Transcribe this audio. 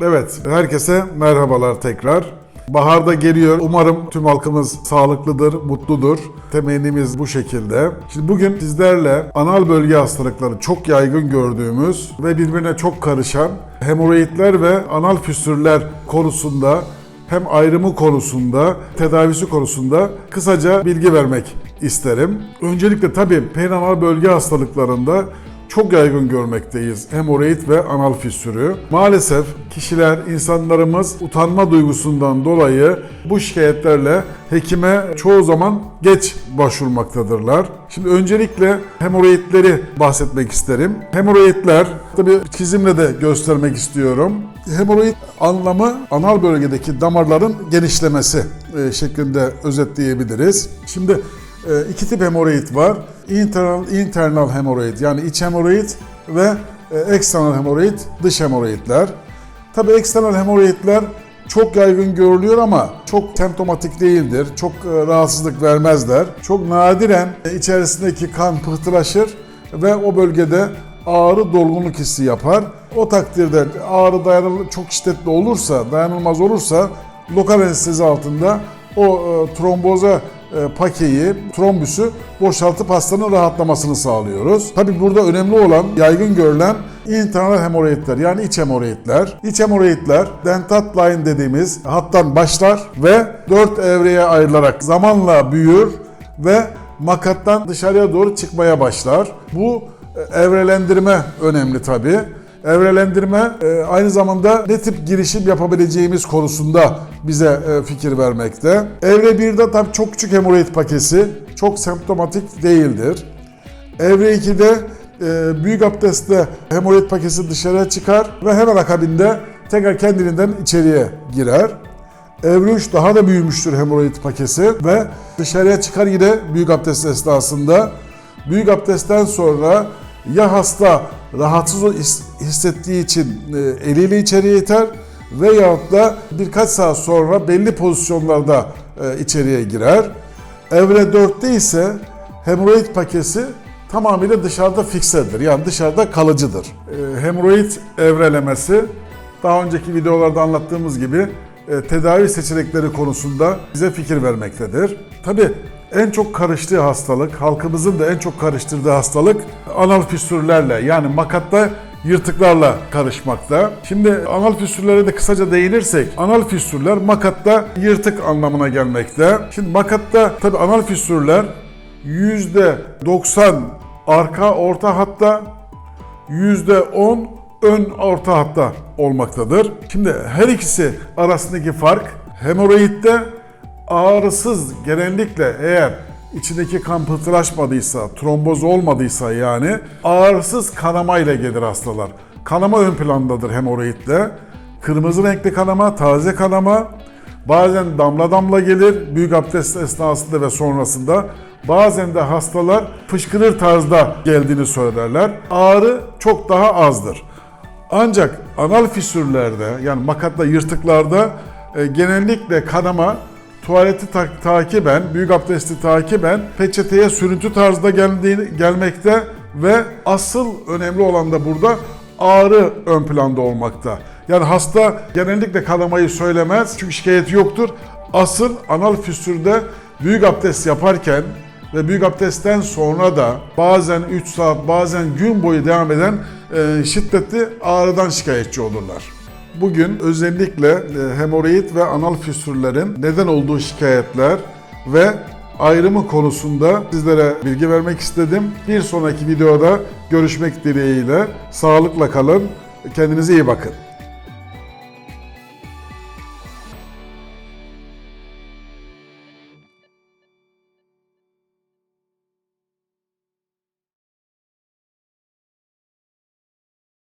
Evet, herkese merhabalar tekrar. Bahar da geliyor. Umarım tüm halkımız sağlıklıdır, mutludur. Temennimiz bu şekilde. Şimdi bugün sizlerle anal bölge hastalıkları çok yaygın gördüğümüz ve birbirine çok karışan hemoroidler ve anal füstürler konusunda hem ayrımı konusunda, tedavisi konusunda kısaca bilgi vermek isterim. Öncelikle tabii perianal bölge hastalıklarında çok yaygın görmekteyiz hemoroid ve anal fissürü. Maalesef kişiler, insanlarımız utanma duygusundan dolayı bu şikayetlerle hekime çoğu zaman geç başvurmaktadırlar. Şimdi öncelikle hemoroidleri bahsetmek isterim. Hemoroidler, tabii çizimle de göstermek istiyorum. Hemoroid anlamı anal bölgedeki damarların genişlemesi e, şeklinde özetleyebiliriz. Şimdi iki tip hemoroid var. Internal, internal hemoroid yani iç hemoroid ve e, external hemoroid dış hemoroidler. Tabi external hemoroidler çok yaygın görülüyor ama çok semptomatik değildir. Çok e, rahatsızlık vermezler. Çok nadiren e, içerisindeki kan pıhtılaşır ve o bölgede ağrı dolgunluk hissi yapar. O takdirde ağrı dayanıl çok şiddetli olursa, dayanılmaz olursa lokal anestezi altında o e, tromboza pakeyi, trombüsü boşaltıp hastanın rahatlamasını sağlıyoruz. Tabi burada önemli olan, yaygın görülen internal hemoroidler yani iç hemoroidler. İç hemoroidler dentat line dediğimiz hattan başlar ve dört evreye ayrılarak zamanla büyür ve makattan dışarıya doğru çıkmaya başlar. Bu e, evrelendirme önemli tabi. Evrelendirme e, aynı zamanda ne tip girişim yapabileceğimiz konusunda bize e, fikir vermekte. Evre 1'de tabii çok küçük hemoroid paketi çok semptomatik değildir. Evre 2'de e, büyük abdestte hemoroid paketi dışarıya çıkar ve hemen akabinde tekrar kendiliğinden içeriye girer. Evre 3 daha da büyümüştür hemoroid paketi ve dışarıya çıkar yine büyük abdest esnasında. Büyük abdestten sonra ya hasta rahatsız hissettiği için e, eliyle içeriye iter veyahut da birkaç saat sonra belli pozisyonlarda e, içeriye girer. Evre 4'te ise hemoroid paketi tamamıyla dışarıda fiksedir. Yani dışarıda kalıcıdır. E, hemoroid evrelemesi daha önceki videolarda anlattığımız gibi tedavi seçenekleri konusunda bize fikir vermektedir. Tabi en çok karıştığı hastalık, halkımızın da en çok karıştırdığı hastalık anal füstürlerle yani makatta yırtıklarla karışmakta. Şimdi anal füstürlere de kısaca değinirsek, anal füstürler makatta yırtık anlamına gelmekte. Şimdi makatta tabi anal füstürler %90 arka orta hatta %10 ön orta hatta olmaktadır. Şimdi her ikisi arasındaki fark hemoroidde ağrısız genellikle eğer içindeki kan pıhtılaşmadıysa, tromboz olmadıysa yani ağrısız kanama ile gelir hastalar. Kanama ön plandadır hemoroidde. Kırmızı renkli kanama, taze kanama, bazen damla damla gelir büyük abdest esnasında ve sonrasında. Bazen de hastalar fışkırır tarzda geldiğini söylerler. Ağrı çok daha azdır. Ancak anal fissürlerde yani makatta yırtıklarda e, genellikle kanama tuvaleti ta- takiben, büyük abdesti takiben peçeteye sürüntü tarzda geldiğini, gelmekte ve asıl önemli olan da burada ağrı ön planda olmakta. Yani hasta genellikle kanamayı söylemez çünkü şikayeti yoktur. Asıl anal füstürde büyük abdest yaparken ve büyük abdestten sonra da bazen 3 saat bazen gün boyu devam eden e, şiddetli ağrıdan şikayetçi olurlar. Bugün özellikle e, hemoroid ve anal füstürlerin neden olduğu şikayetler ve ayrımı konusunda sizlere bilgi vermek istedim. Bir sonraki videoda görüşmek dileğiyle sağlıkla kalın. Kendinize iyi bakın.